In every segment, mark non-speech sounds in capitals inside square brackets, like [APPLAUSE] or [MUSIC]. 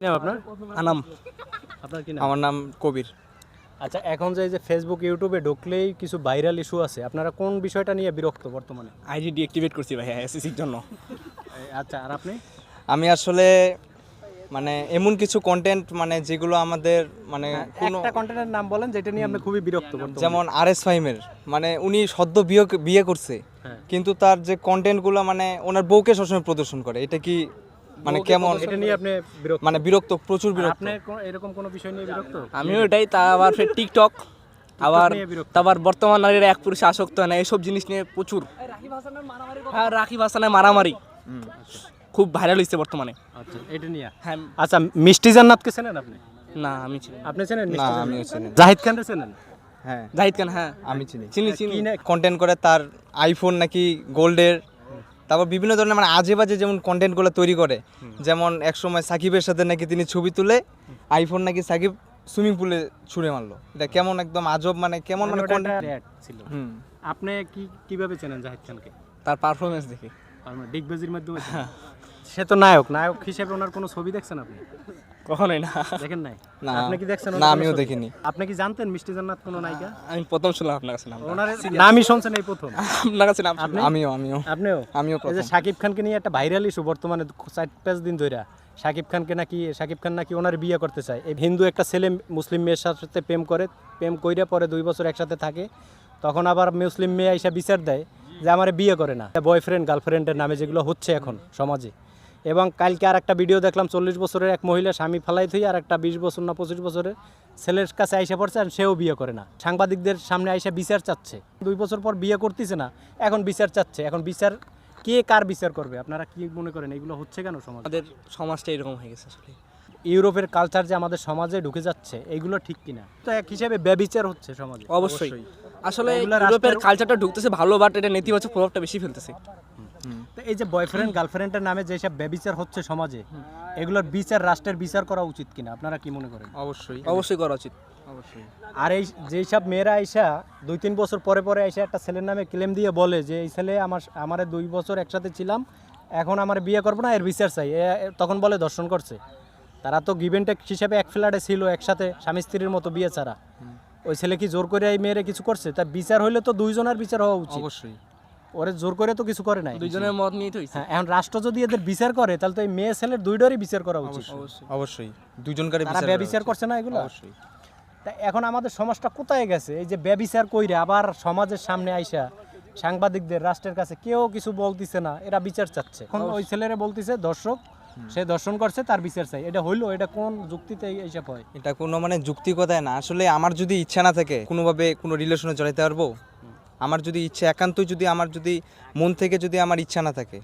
নাম আপনার? আনাম। আপনার কি নাম? আমার নাম কবির। আচ্ছা এখন যে এই যে ফেসবুক ইউটিউবে ঢুকলেই কিছু ভাইরাল ইস্যু আছে আপনারা কোন বিষয়টা নিয়ে বিরক্ত বর্তমানে? আইডি ডিঅ্যাক্টিভেট করছি ভাই এসএসসির জন্য। আচ্ছা আর আপনি? আমি আসলে মানে এমন কিছু কন্টেন্ট মানে যেগুলো আমাদের মানে কোনো একটা কন্টেন্টের নাম বলেন যেটা নিয়ে আপনি খুবই বিরক্ত বর্তমানে। যেমন আর এস ফাইমের মানে উনি সদ্য বিয়ে বিয়ে করছে হ্যাঁ। কিন্তু তার যে কন্টেন্টগুলো মানে ওনার বউকে সবসময় প্রদর্শন করে এটা কি মানে কেমন? এটা নিয়ে আপনি বিরক্ত? মানে বিরক্ত প্রচুর বিরক্ত। আপনি এরকম কোনো বিষয় নিয়ে বিরক্ত? আমিও এটাই তা আবার ফের টিকটক [LAUGHS] আবার তারপর বর্তমান নারীরা এক পুরুষে আসক্ত হয় না এইসব জিনিস নিয়ে প্রচুর। হ্যাঁ রাখিব হাসানের মারামারি। খুব ভাইরাল হয়েছে বর্তমানে। আচ্ছা এটা নিয়ে? হ্যাঁ। আচ্ছা মিষ্টি জান্নাতকে চেনেন আপনি? না আমি চিনি আপনি চেনেন না জান্নাত? চিনি জাহিদ খানকে চেনেন? হ্যাঁ। জাহিদ খান হ্যাঁ। আমি চিনি। চিনি চিনি। কন্টেন্ট করে তার আইফোন নাকি গোল্ডের তারপর বিভিন্ন ধরনের মানে আজে বাজে যেমন কন্টেন্টগুলো তৈরি করে যেমন একসময় সাকিবের সাথে নাকি তিনি ছবি তুলে আইফোন নাকি সাকিব সুইমিং পুলে ছুঁড়ে মারলো। এটা কেমন একদম আজব মানে কেমন মানে একটা ad ছিল। আপনি কি কীভাবে চেনেন জাহিদ খানকে? তার পারফরমেন্স দেখে। ডিগবাজির মাধ্যমে সে তো নায়ক নায়ক হিসেবে ওনার কোনো ছবি দেখছেন আপনি? কখনোই না। দেখেন নাই? না। আপনি কি দেখছেন না আমিও দেখিনি। আপনি কি জানতেন মিষ্টি জান্নাত কোনো নায়িকা? আমি প্রথম শুনলাম আপনার কাছে নাম ওনার নামই শুনছেন এই প্রথম। আপনার কাছে নাম আমিও আমিও। আপনিও? আমিও এই যে শাকিব খানকে নিয়ে একটা ভাইরাল ইস্যু বর্তমানে চার পাঁচ দিন ধরে শাকিব খানকে নাকি শাকিব খান নাকি ওনার বিয়ে করতে চায়। এই হিন্দু একটা ছেলে মুসলিম মেয়ের সাথে প্রেম করে প্রেম কইরে পরে দুই বছর একসাথে থাকে। তখন আবার মুসলিম মেয়ে এসে বিচার দেয় যে আমার বিয়ে করে না। বয়ফ্রেন্ড গার্লফ্রেন্ডের নামে যেগুলো হচ্ছে এখন সমাজে। এবং কালকে আর একটা ভিডিও দেখলাম চল্লিশ বছরের এক মহিলা স্বামী ফালাই থুই আর একটা বিশ বছর না পঁচিশ বছরের ছেলের কাছে আইসা পড়ছে আর সেও বিয়ে করে না। সাংবাদিকদের সামনে আইসা বিচার চাচ্ছে। দুই বছর পর বিয়ে করতেছে না এখন বিচার চাচ্ছে। এখন বিচার কে কার বিচার করবে? আপনারা কি মনে করেন এগুলো হচ্ছে কেন সমাজ? আমাদের সমাজটা এরকম হয়ে গেছে আসলে। ইউরোপের কালচার যে আমাদের সমাজে ঢুকে যাচ্ছে এগুলো ঠিক কিনা? তো এক হিসেবে ব্যবিচার হচ্ছে সমাজে। অবশ্যই। আসলে ইউরোপের কালচারটা ঢুকতেছে ভালো বাট এটা নেতিবাচক প্রভাবটা বেশি ফেলতেছে। এই যে বয়ফ্রেন্ড গার্লফ্রেন্ডের নামে যেসব ব্যবিচার হচ্ছে সমাজে এগুলোর বিচার রাষ্ট্রের বিচার করা উচিত কিনা? আপনারা কি মনে করেন? অবশ্যই। অবশ্যই করা উচিত। অবশ্যই। আর এই যেই সব মেয়েরা আইসা দুই তিন বছর পরে পরে আইসা একটা ছেলের নামে ক্লেম দিয়ে বলে যে এই ছেলে আমার আমার দুই বছর একসাথে ছিলাম এখন আমার বিয়ে করব না এর বিচার চাই। তখন বলে দর্শন করছে। তারা তো গিভেনটেক হিসাবে এক ফ্ল্যাটে ছিল একসাথে স্বামী স্ত্রীর মতো বিয়ে ছাড়া। ওই ছেলে কি জোর করে এই মেয়েরে কিছু করছে? তার বিচার হইলে তো দুইজনের বিচার হওয়া উচিত। অবশ্যই। ওরে জোর করে তো কিছু করে নাই। দুইজনের মত নিয়ে তো হ্যাঁ এখন রাষ্ট্র যদি এদের বিচার করে তাহলে তো এই মেয়ে ছেলের দুইটারই বিচার করা উচিত। অবশ্যই। তারা বিচার ব্যবিচার করছে না এগুলো? অবশ্যই। তা এখন আমাদের সমাজটা কোথায় গেছে? এই যে ব্যবিচার কইরে আবার সমাজের সামনে আইসা সাংবাদিকদের রাষ্ট্রের কাছে কেউ কিছু বলতিছে না এরা বিচার চাচ্ছে। এখন ওই ছেলেরা বলতিছে দর্শক সে দর্শন করছে তার বিচার চাই। এটা হইল? এটা কোন যুক্তিতে এইসব হয়? এটা কোনো মানে যুক্তিকতায় না। আসলে আমার যদি ইচ্ছা না থাকে কোনোভাবে কোনো রিলেশনে জড়াইতে পারব? আমার যদি ইচ্ছা একান্তই যদি আমার যদি মন থেকে যদি আমার ইচ্ছা না থাকে।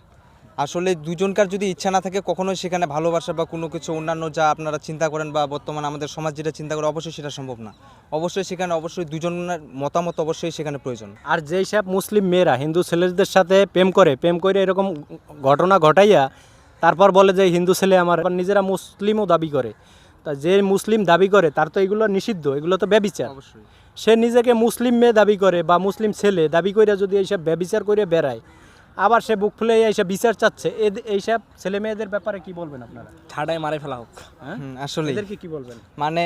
আসলে দুজনকার যদি ইচ্ছা না থাকে কখনোই সেখানে ভালোবাসা বা কোনো কিছু অন্যান্য যা আপনারা চিন্তা করেন বা বর্তমানে আমাদের সমাজ যেটা চিন্তা করে অবশ্যই সেটা সম্ভব না। অবশ্যই সেখানে অবশ্যই দুজনের মতামত অবশ্যই সেখানে প্রয়োজন। আর যেই সব মুসলিম মেয়েরা হিন্দু ছেলেদের সাথে প্রেম করে প্রেম করে এরকম ঘটনা ঘটাইয়া তারপর বলে যে হিন্দু ছেলে আমার নিজেরা মুসলিমও দাবি করে। তা যে মুসলিম দাবি করে তার তো এগুলো নিষিদ্ধ এগুলো তো ব্যবিচার। অবশ্যই। সে নিজেকে মুসলিম মেয়ে দাবি করে বা মুসলিম ছেলে দাবি করে যদি এইসব ব্যবিচার করে বেড়ায় আবার সে বুক ফুলে এইসব বিচার চাচ্ছে এইসব ছেলে মেয়েদের ব্যাপারে কি বলবেন আপনারা? ঠাডায় মারে ফেলা হোক হ্যাঁ? আসলে এদেরকে কি বলবেন? মানে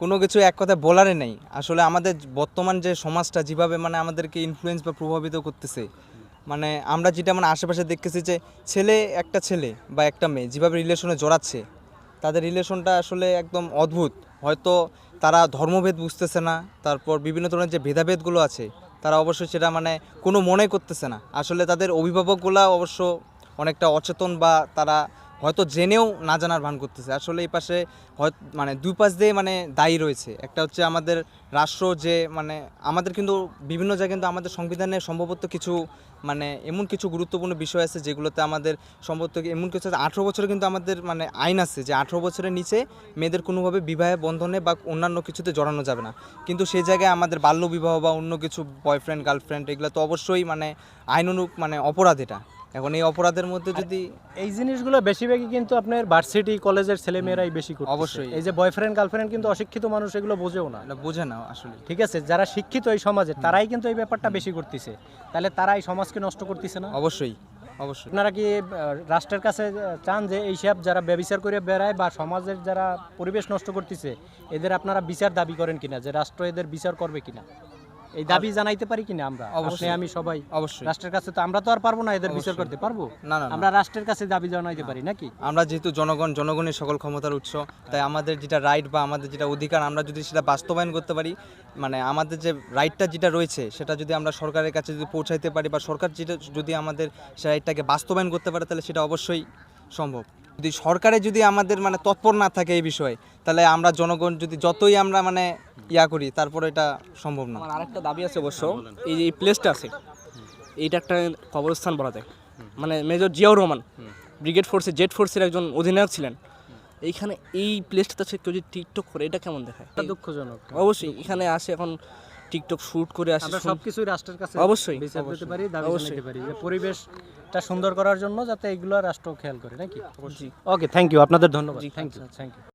কোনো কিছু এক কথা বলারে নেই। আসলে আমাদের বর্তমান যে সমাজটা যেভাবে মানে আমাদেরকে ইনফ্লুয়েন্স বা প্রভাবিত করতেছে মানে আমরা যেটা মানে আশেপাশে দেখতেছি যে ছেলে একটা ছেলে বা একটা মেয়ে যেভাবে রিলেশনে জড়াচ্ছে তাদের রিলেশনটা আসলে একদম অদ্ভুত। হয়তো তারা ধর্মভেদ বুঝতেছে না, তারপর বিভিন্ন ধরনের যে ভেদাভেদগুলো আছে, তারা অবশ্যই সেটা মানে কোনো মনে করতেছে না। আসলে তাদের অভিভাবকগুলা অবশ্য অনেকটা অচেতন বা তারা হয়তো জেনেও না জানার ভান করতেছে। আসলে এই পাশে মানে দুই পাশ দিয়ে মানে দায়ী রয়েছে। একটা হচ্ছে আমাদের রাষ্ট্র যে মানে আমাদের কিন্তু বিভিন্ন জায়গায় কিন্তু আমাদের সংবিধানে সম্ভবত কিছু মানে এমন কিছু গুরুত্বপূর্ণ বিষয় আছে যেগুলোতে আমাদের সম্ভবত এমন কিছু আছে, আঠেরো বছরে কিন্তু আমাদের মানে আইন আছে যে আঠেরো বছরের নিচে মেয়েদের কোনোভাবে বিবাহে বন্ধনে বা অন্যান্য কিছুতে জড়ানো যাবে না। কিন্তু সেই জায়গায় আমাদের বাল্য বিবাহ বা অন্য কিছু বয়ফ্রেন্ড গার্লফ্রেন্ড এগুলো তো অবশ্যই মানে আইন অনুক মানে অপরাধ এটা। এখন এই অপরাধের মধ্যে যদি এই জিনিসগুলো বেশিরভাগই কিন্তু আপনার ভার্সিটি কলেজের ছেলে মেয়েরাই বেশি করছে অবশ্যই। এই যে বয়ফ্রেন্ড গার্লফ্রেন্ড কিন্তু অশিক্ষিত মানুষ এগুলো বোঝেও না। বোঝে না আসলে। ঠিক আছে যারা শিক্ষিত এই সমাজে তারাই কিন্তু এই ব্যাপারটা বেশি করতেছে। তাহলে তারা এই সমাজকে নষ্ট করতেছে না? অবশ্যই অবশ্যই। আপনারা কি রাষ্ট্রের কাছে চান যে এইসব যারা ব্যবচার করে বেড়ায় বা সমাজের যারা পরিবেশ নষ্ট করতেছে এদের আপনারা বিচার দাবি করেন কিনা যে রাষ্ট্র এদের বিচার করবে কিনা? এই দাবি জানাইতে পারি কিনা আমরা? অবশ্যই। আমি সবাই অবশ্যই। রাষ্ট্রের কাছে তো আমরা তো আর পারব না এদের বিচার করতে পারব? না না। আমরা রাষ্ট্রের কাছে দাবি জানাইতে পারি নাকি? আমরা যেহেতু জনগণ জনগণের সকল ক্ষমতার উৎস তাই আমাদের যেটা রাইট বা আমাদের যেটা অধিকার আমরা যদি সেটা বাস্তবায়ন করতে পারি মানে আমাদের যে রাইটটা যেটা রয়েছে সেটা যদি আমরা সরকারের কাছে যদি পৌঁছাইতে পারি বা সরকার যেটা যদি আমাদের সেই রাইটটাকে বাস্তবায়ন করতে পারে তাহলে সেটা অবশ্যই সম্ভব। যদি সরকারে যদি আমাদের মানে তৎপর না থাকে এই বিষয়ে তাহলে আমরা জনগণ যদি যতই আমরা মানে ইয়া করি তারপরে এটা সম্ভব না। আমার আরেকটা দাবি আছে অবশ্য এই যে এই প্লেসটা আছে এইটা একটা কবরস্থান বলা যায়। মানে মেজর জিয়াউর রহমান ব্রিগেড ফোর্সের জেট ফোর্সের একজন অধিনায়ক ছিলেন। এইখানে এই প্লেসটাতে সে কেউ যদি টিকটক করে এটা কেমন দেখায়? এটা দুঃখজনক। অবশ্যই এখানে আসে এখন টিকটক শুট করে আসে সবকিছুই রাষ্ট্রের কাছে অবশ্যই, বিচার পারি দাবি। পারি যে পরিবেশটা সুন্দর করার জন্য যাতে এগুলো রাষ্ট্র খেয়াল করে নাকি? ওকে থ্যাংক ইউ আপনাদের ধন্যবাদ। Thank you thank you